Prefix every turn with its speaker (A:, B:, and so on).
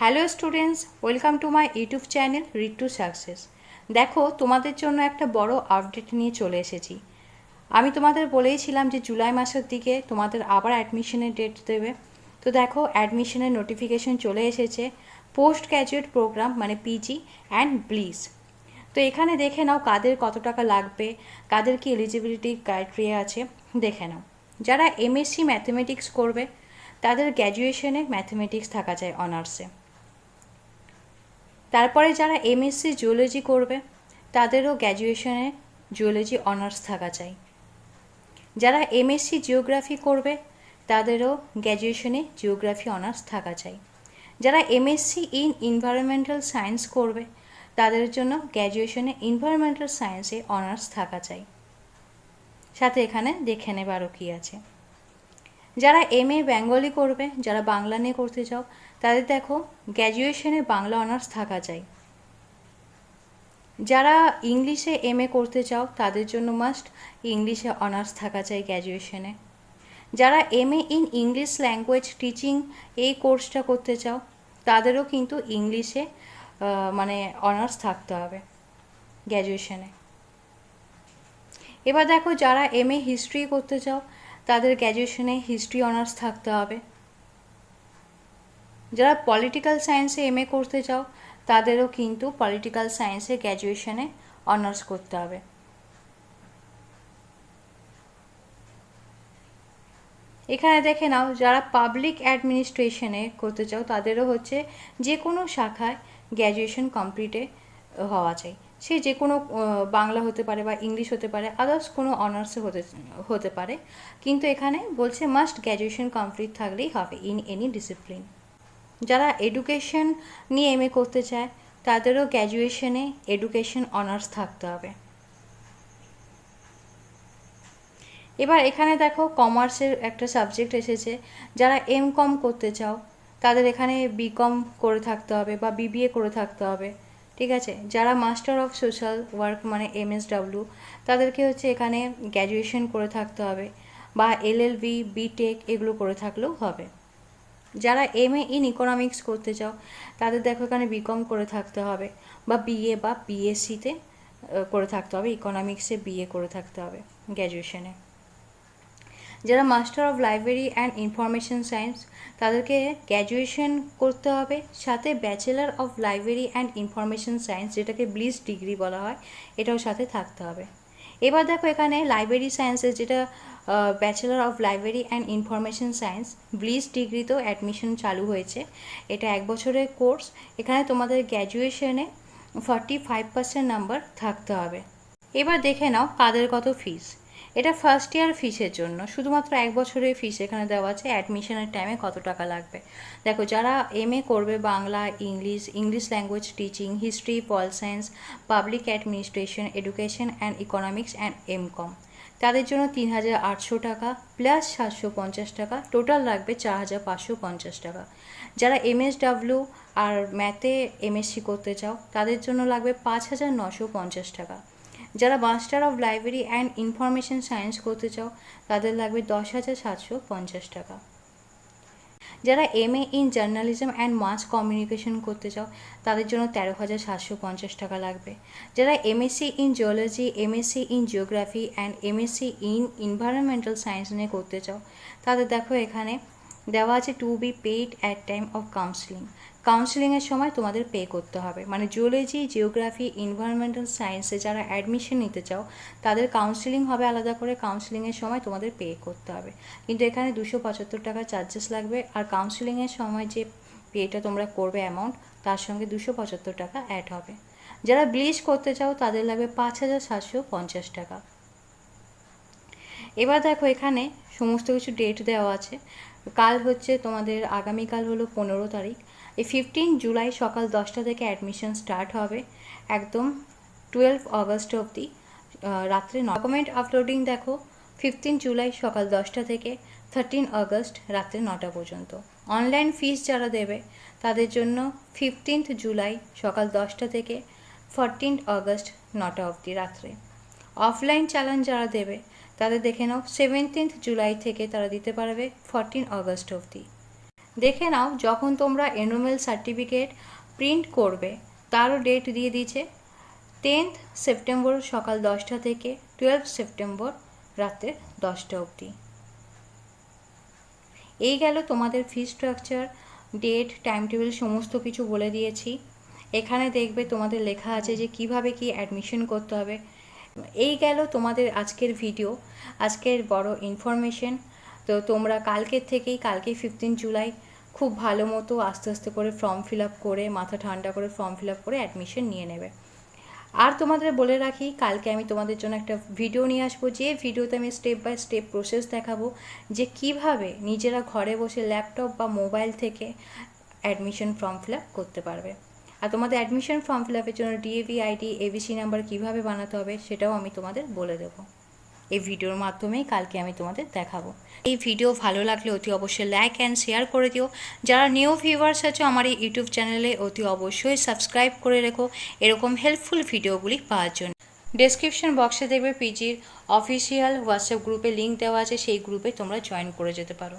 A: Hello students, welcome to my YouTube channel read to success. দেখো, তোমাদের জন্য একটা বড় আপডেট নিয়ে চলে এসেছি। আমি তোমাদের বলেইছিলাম যে জুলাই মাসের দিকে তোমাদের আবার অ্যাডমিশনের ডেট দেবে। তো দেখো, অ্যাডমিশনের নোটিফিকেশন চলে এসেছে, পোস্ট গ্র্যাজুয়েট প্রোগ্রাম মানে পিজি অ্যান্ড ব্লিস তো এখানে দেখে নাও কাদের কত টাকা লাগবে, কাদের কি এলিজিবিলিটি ক্রাইটেরিয়া আছে, দেখে নাও। যারা এমএসসি ম্যাথমেটিক্স করবে, তাদের গ্র্যাজুয়েশনে ম্যাথমেটিক্স থাকা যায় অনার্সে তারপরে যারা এমএসসি জিওলজি করবে, তাদেরও গ্র্যাজুয়েশনে জিওলজি অনার্স থাকা চাই। যারা এমএসসি জিওগ্রাফি করবে, তাদেরও গ্র্যাজুয়েশনে জিওগ্রাফি অনার্স থাকা চাই। যারা এমএসসি ইন ইনভায়রনমেন্টাল সায়েন্স করবে, তাদের জন্য গ্র্যাজুয়েশনে ইনভায়রনমেন্টাল সায়েন্সে অনার্স থাকা চাই। সাথে এখানে দেখে নেবে আরও কী আছে। যারা এম এ বেঙ্গলি করবে, যারা বাংলা নিয়ে করতে চাও, তাদের দেখো গ্র্যাজুয়েশনে বাংলা অনার্স থাকা চাই। যারা ইংলিশে এম এ করতে চাও, তাদের জন্য মাস্ট ইংলিশে অনার্স থাকা চাই গ্র্যাজুয়েশনে যারা M A in English language teaching এই কোর্সটা করতে চাও, তাদেরও কিন্তু ইংলিশে মানে অনার্স থাকতে হবে গ্র্যাজুয়েশনে এবার দেখো যারা এম এ হিস্ট্রি করতে চাও তাদের গ্র্যাজুয়েশনে হিস্ট্রি অনার্স থাকতে হবে। যারা পলিটিক্যাল সায়েন্সে এম করতে চাও, তাদেরও কিন্তু পলিটিক্যাল সায়েন্সে গ্র্যাজুয়েশনে অনার্স করতে হবে। এখানে দেখে নাও, যারা পাবলিক অ্যাডমিনিস্ট্রেশনে করতে চাও, তাদেরও হচ্ছে যে কোনো শাখায় গ্র্যাজুয়েশন কমপ্লিটে হওয়া চাই। সে যে কোনো বাংলা হতে পারে বা ইংলিশ হতে পারে আদার্স কোনো অনার্সে হতে হতে পারে। কিন্তু এখানে বলছে মাস্ট গ্র্যাজুয়েশন কমপ্লিট থাকলেই হবে ইন এনি ডিসিপ্লিন যারা এডুকেশন নিয়ে এম করতে চায়, তাদেরও গ্র্যাজুয়েশনে এডুকেশন অনার্স থাকতে হবে। এবার এখানে দেখো কমার্সের একটা সাবজেক্ট এসেছে। যারা এম কম করতে চাও, তাদের এখানে বিকম করে থাকতে হবে বা বিবিএ করে থাকতে হবে। ঠিক আছে? যারা মাস্টার অফ সোশ্যাল ওয়ার্ক মানে এম এস এমএসডাব্লিউ তাদেরকে হচ্ছে এখানে গ্র্যাজুয়েশন করে থাকতে হবে বা এলএলবি বিটেক এগুলো করে থাকলেও হবে। যারা এম এ ইন ইকোনমিক্স করতে চাও, তাদের দেখো এখানে বিকম করে থাকতে হবে বা বিএ বা বিএসসিতে করে থাকতে হবে। ইকোনমিক্সে বিএ করে থাকতে হবে গ্র্যাজুয়েশনে যারা master of library and information science তাদেরকে গ্র্যাজুয়েশন করতে হবে। সাথে bachelor of library and information science যেটাকে ব্লিস ডিগ্রি বলা হয়, এটাও সাথে থাকতে হবে। এবার দেখো এখানে লাইব্রেরি সায়েন্সের যেটা bachelor of library and information science BLIS ডিগ্রিতেও admission চালু হয়েছে। এটা এক বছরের কোর্স এখানে তোমাদের গ্র্যাজুয়েশনে ফর্টি ফাইভ পার্সেন্ট নাম্বার থাকতে হবে। এবার দেখে নাও কাদের কত ফিস এটা ফার্স্ট ইয়ার ফিসের জন্য। শুধুমাত্র এক বছরের ফিস এখানে দেওয়া আছে। অ্যাডমিশনের টাইমে কত টাকা লাগবে? দেখো, যারা এম এ করবে Bangla English English language teaching history pol science public administration education and economics and M com তাদের জন্য তিন হাজার আটশো টাকা প্লাস সাতশো পঞ্চাশ টাকা। টোটাল লাগবে চার হাজার পাঁচশো পঞ্চাশ টাকা। যারা এমএসডাব্লিউ আর ম্যাথে এমএসসি করতে চাও, তাদের জন্য লাগবে পাঁচ হাজার নশো পঞ্চাশ টাকা। যারা master of library and information science করতে চাও, তাদের লাগবে দশ হাজার সাতশো পঞ্চাশ টাকা। যারা M A in journalism and mass communication করতে চাও, তাদের জন্য তেরো হাজার সাতশো পঞ্চাশ টাকা লাগবে। যারা MSc in geology MSc in geography and MSc in environmental science নিয়ে করতে চাও, তাদের দেখো এখানে দেওয়া আছে to be paid at time of counselling কাউন্সিলিংয়ের সময় তোমাদের পে করতে হবে। মানে জিওলজি জিওগ্রাফি ইনভায়রনমেন্টাল সায়েন্সে যারা অ্যাডমিশন নিতে চাও, তাদের কাউন্সিলিং হবে আলাদা করে। কাউন্সিলিংয়ের সময় তোমাদের পে করতে হবে। কিন্তু এখানে দুশো পঁচাত্তর টাকা চার্জেস লাগবে। আর কাউন্সিলিংয়ের সময় যে পেটা তোমরা করবে অ্যামাউন্ট তার সঙ্গে দুশো পঁচাত্তর টাকা অ্যাড হবে। যারা ব্লিচ করতে চাও, তাদের লাগবে পাঁচ হাজার সাতশো পঞ্চাশ টাকা। এবার দেখো এখানে সমস্ত কিছু ডেট দেওয়া আছে। কাল হচ্ছে তোমাদের আগামীকাল হলো পনেরো তারিখ। এই ফিফটিন জুলাই সকাল দশটা থেকে অ্যাডমিশন স্টার্ট হবে। একদম টুয়েলভ অগস্ট অবধি রাত্রে ডকুমেন্ট আপলোডিং দেখো ফিফটিন জুলাই সকাল দশটা থেকে থার্টিন আগস্ট রাত্রে নটা পর্যন্ত। অনলাইন ফিস যারা দেবে, তাদের জন্য ফিফটিন্থ জুলাই সকাল দশটা থেকে ফোরটিন আগস্ট নটা অবধি রাত্রে। অফলাইন চালান যারা দেবে, তাদের দেখে নাও সেভেন্টিন্থ জুলাই থেকে তারা দিতে পারবে ফোরটিন আগস্ট অবধি। দেখে নাও যখন তোমরা এনরোলমেন্ট সার্টিফিকেট প্রিন্ট করবে, তারও ডেট দিয়ে দিয়েছে টেন্থ সেপ্টেম্বর সকাল দশটা থেকে টুয়েলভ সেপ্টেম্বর রাত্রে দশটা অবধি। এই গেল তোমাদের fee structure date time table সমস্ত কিছু বলে দিয়েছি। এখানে দেখবে তোমাদের লেখা আছে যে কীভাবে কি অ্যাডমিশন করতে হবে এই গেল তোমাদের আজকের ভিডিও আজকের বড় ইনফরমেশন তো তোমরা কালকের থেকেই কালকে ফিফটিন জুলাই, খুব ভালো মতো আস্তে আস্তে করে ফর্ম ফিল আপ করে, মাথা ঠান্ডা করে ফর্ম ফিল আপ করে অ্যাডমিশন নিয়ে নেবে। আর তোমাদের বলে রাখি, কালকে আমি তোমাদের জন্য একটা ভিডিও নিয়ে আসব। যে ভিডিওতে আমি স্টেপ বাই স্টেপ প্রসেস দেখাবো, যে কীভাবে নিজেরা ঘরে বসে ল্যাপটপ বা মোবাইল থেকে অ্যাডমিশন ফর্ম ফিল আপ করতে পারবে। আর তোমাদের অ্যাডমিশন ফর্ম ফিল আপের জন্য ডিএভি আইডি এবিসি নাম্বার কীভাবে বানাতে হবে সেটাও আমি তোমাদের বলে দেবো। এই ভিডিওর মাধ্যমেই কালকে আমি তোমাদের দেখাবো। এই ভিডিও ভালো লাগলে অতি অবশ্যই লাইক অ্যান্ড শেয়ার করে দিও। যারা নিউ ভিউয়ার্স আছে, আমার এই ইউটিউব চ্যানেলে অতি অবশ্যই সাবস্ক্রাইব করে রেখো। এরকম হেল্পফুল ভিডিওগুলি পাওয়ার জন্য। ডেসক্রিপশন বক্সে দেখবে পিজির অফিসিয়াল হোয়াটসঅ্যাপ গ্রুপে লিঙ্ক দেওয়া আছে। সেই গ্রুপে তোমরা জয়েন করে যেতে পারো।